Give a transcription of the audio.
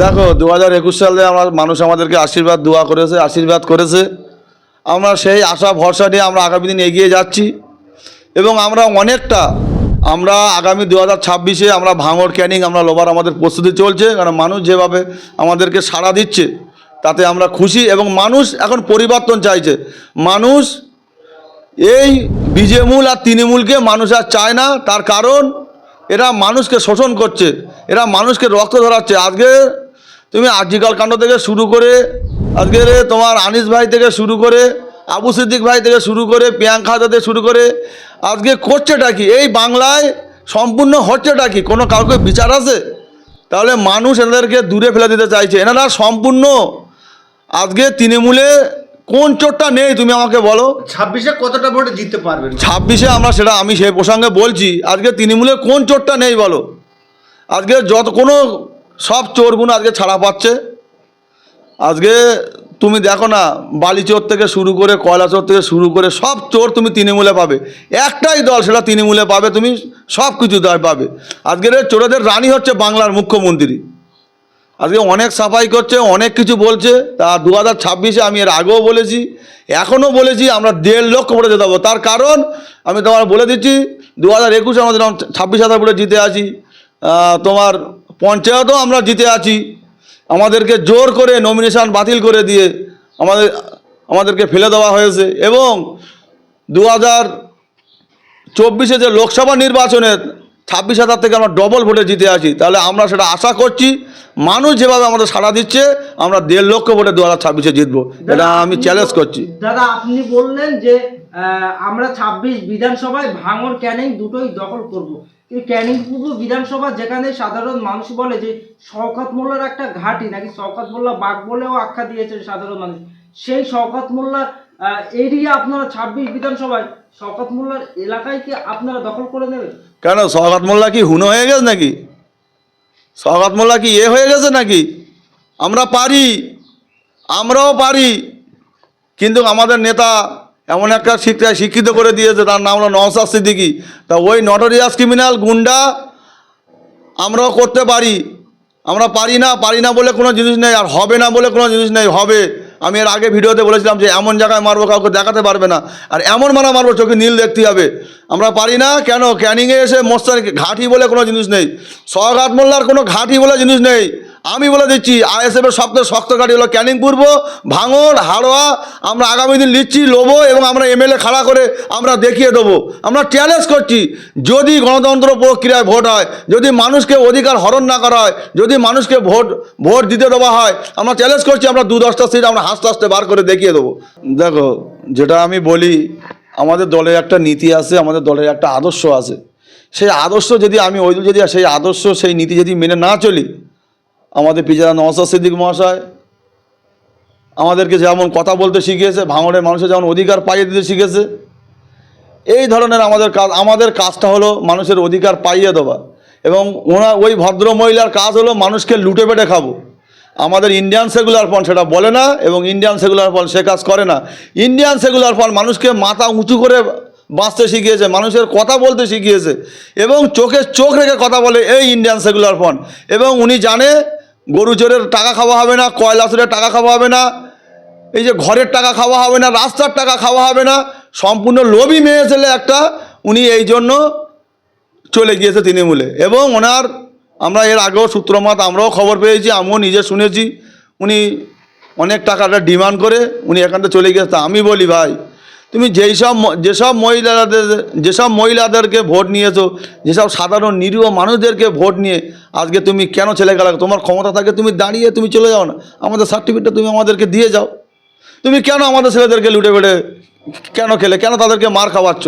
দেখো দু হাজার একুশ সালে আমরা, মানুষ আমাদেরকে আশীর্বাদ, দোয়া করেছে, আশীর্বাদ করেছে। আমরা সেই আশা, ভরসা নিয়ে আমরা আগামী দিন এগিয়ে যাচ্ছি। এবং আমরা অনেকটা, আমরা আগামী দু হাজার ছাব্বিশে আমরা ভাঙড় ক্যানিং, আমরা লোবার আমাদের প্রস্তুতি চলছে। কারণ মানুষ যেভাবে আমাদেরকে সাড়া দিচ্ছে, তাতে আমরা খুশি এবং মানুষ এখন পরিবর্তন চাইছে। মানুষ এই বিজেমূল আর তৃণমূলকে মানুষ আর চায় না, তার কারণ এরা মানুষকে শোষণ করছে, এরা মানুষকে রক্ত ধরাচ্ছে। আজকে তুমি আজিকাল কাণ্ড থেকে শুরু করে আজকে তোমার আনিস ভাই থেকে শুরু করে আবু সিদ্দিক ভাই থেকে শুরু করে প্রিয়াঙ্কা থেকে শুরু করে আজকে করছেটা কি? এই বাংলায় সম্পূর্ণ হচ্ছেটা কি? কোনো কাউকে বিচার আছে? তাহলে মানুষ এনাদেরকে দূরে ফেলে দিতে চাইছে। এনারা সম্পূর্ণ আজকে তৃণমূলে কোন চোটটা নেই তুমি আমাকে বলো। ছাব্বিশে কতটা ভোটে জিততে পারবেন ছাব্বিশে আমরা সেটা আমি সেই প্রসঙ্গে বলছি আজকে তৃণমূলে কোন চোরটা নেই বলো। আজকে যত কোনো সব চোরগুলো আজকে ছাড়া পাচ্ছে। আজকে তুমি দেখো না বালি চোর থেকে শুরু করে কয়লা চোর থেকে শুরু করে সব চোর তুমি তৃণমূলে পাবে। একটাই দল সেটা তৃণমূলে পাবে, তুমি সব কিছু পাবে। আজকের চোরেদের রানী হচ্ছে বাংলার মুখ্যমন্ত্রী। আজকে অনেক সাফাই করছে, অনেক কিছু বলছে। তা দু হাজার ছাব্বিশে আমি এর আগেও বলেছি, এখনও বলেছি, আমরা দেড় লক্ষ ভোটে দেবো তার কারণ, আমি তোমার বলে দিচ্ছি দু হাজার একুশে আমাদের ছাব্বিশ হাজার ভোটে জিতে আছি তোমার পঞ্চায়েতও আমরা জিতে আছি। আমাদেরকে জোর করে নমিনেশন বাতিল করে দিয়ে আমাদের, আমাদেরকে ফেলে দেওয়া হয়েছে এবং দু হাজার চব্বিশে যে লোকসভা নির্বাচনের ছাব্বিশ হাজার থেকে আমরা ডবল ভোটে জিতে আছি, তাহলে আমরা সেটা আশা করছি, মানুষ যেভাবে আমাদের সাড়া দিচ্ছে, আমরা দেড় লক্ষ ভোটে দু হাজার ছাব্বিশে জিতবো। এটা আমি চ্যালেঞ্জ করছি। দাদা, আপনি বললেন যে আমরা ছাব্বিশ বিধানসভায় ভাঙর ক্যানিং দুটোই দখল করব। ক্যানিং পূর্ব বিধানসভা যেখানে সাধারণ মানুষ বলে যে শওকত মোল্লার একটা ঘাঁটি, নাকি শওকত মোল্লা বাঘ বলেও আখ্যা দিয়েছে সাধারণ মানুষ। সেই শওকত মোল্লার এরিয়া আপনারা ছাব্বিশ বিধানসভায় শওকত মোল্লার এলাকায় কি আপনারা দখল করে নেবেন? কেন সৌগাত মোল্লা কি হুনো হয়ে গেছে নাকি? সৌগাত মোল্লা কি এ হয়ে গেছে নাকি? আমরা পারি, আমরাও পারি, কিন্তু আমাদের নেতা এমন একটা শিক্ষায় শিক্ষিত করে দিয়েছে, তার নাম হলো নওসাদ সিদ্দিকি। তা ওই নটোরিয়াস ক্রিমিনাল গুন্ডা আমরাও করতে পারি, আমরা পারি না পারি না বলে কোনো জিনিস নেই, আর হবে না বলে কোনো জিনিস নেই, হবে। আমি এর আগে ভিডিওতে বলেছিলাম যে এমন জায়গায় মারবো, কাউকে দেখাতে পারবে না, আর এমন মারা মারবো, চোখে নীল দেখতে হবে। আমরা পারি না, কেন? ক্যানিংয়ে এসে মোস্তান, ঘাঁটি বলে কোনো জিনিস নেই। সহঘাট মোল্লার কোনো ঘাঁটি বলে জিনিস নেই। আমি বলে দিচ্ছি আইএসএফ এর সবথেকে শক্ত ঘাঁটি হলো ক্যানিং পূর্ব ভাঙড় হাড়োয়া, আমরা আগামী দিন লিচ্ছি লোবো এবং আমরা এমএলএ খাড়া করে আমরা দেখিয়ে দেবো। আমরা চ্যালেঞ্জ করছি, যদি গণতন্ত্র প্রক্রিয়ায় ভোট হয়, যদি মানুষকে অধিকার হরণ না করা হয়, যদি মানুষকে ভোট ভোট দিতে দেওয়া হয়, আমরা চ্যালেঞ্জ করছি, আমরা দু দশটা সিট আমরা হাসতে হাসতে বার করে দেখিয়ে দেবো। দেখো, যেটা আমি বলি, আমাদের দলের একটা নীতি আছে, আমাদের দলের একটা আদর্শ আছে। সেই আদর্শ যদি আমি, ওই যদি, সেই আদর্শ, সেই নীতি যদি মেনে না চলি আমাদের পিজারা নওয়াজ সিদ্দিক মহাশয় আমাদেরকে যেমন কথা বলতে শিখিয়েছে, ভাঙড়ের মানুষের যেমন অধিকার পাইয়ে দিতে শিখেছে, এই ধরনের আমাদের কাজ, আমাদের কাজটা হলো মানুষের অধিকার পাইয়ে দেওয়া এবং ওনা, ওই ভদ্র মহিলার কাজ হলো মানুষকে লুটে পেটে খাব। আমাদের ইন্ডিয়ান সেগুলার ফ্রন্ট সেটা বলে না এবং ইন্ডিয়ান সেগুলার ফ্রন্ট সে কাজ করে না। ইন্ডিয়ান সেগুলার ফ্রন্ট মানুষকে মাথা উঁচু করে বাঁচতে শিখিয়েছে, মানুষের কথা বলতে শিখিয়েছে এবং চোখে চোখ রেখে কথা বলে এই ইন্ডিয়ান সেগুলার ফ্রন্ট এবং উনি জানে গরু চোরের টাকা খাওয়া হবে না, কয়লা চোরের টাকা খাওয়া হবে না, এই যে ঘরের টাকা খাওয়া হবে না, রাস্তার টাকা খাওয়া হবে না, সম্পূর্ণ লোভী মেয়ে ছেলে একটা, উনি এই জন্য চলে গিয়েছে তৃণমূলে। এবং ওনার, আমরা এর আগেও সূত্রমত আমরাও খবর পেয়েছি, আমিও নিজে শুনেছি, উনি অনেক টাকাটা ডিমান্ড করে উনি এখানটা চলে গিয়েছে। আমি বলি ভাই তুমি যেই সব যেসব মহিলাদের যেসব মহিলাদেরকে ভোট নিয়েছো যেসব সাধারণ নিরীহ মানুষদেরকে ভোট নিয়ে আজকে তুমি কেন ছেলে গেলা তোমার ক্ষমতা থাকে, তুমি দাঁড়িয়ে তুমি চলে যাও না। আমাদের সার্টিফিকেটটা তুমি আমাদেরকে দিয়ে যাও। তুমি কেন আমাদের ছেলেদেরকে লুটে বেড়ে কেন খেলে? কেন তাদেরকে মার খাওয়াচ্ছ?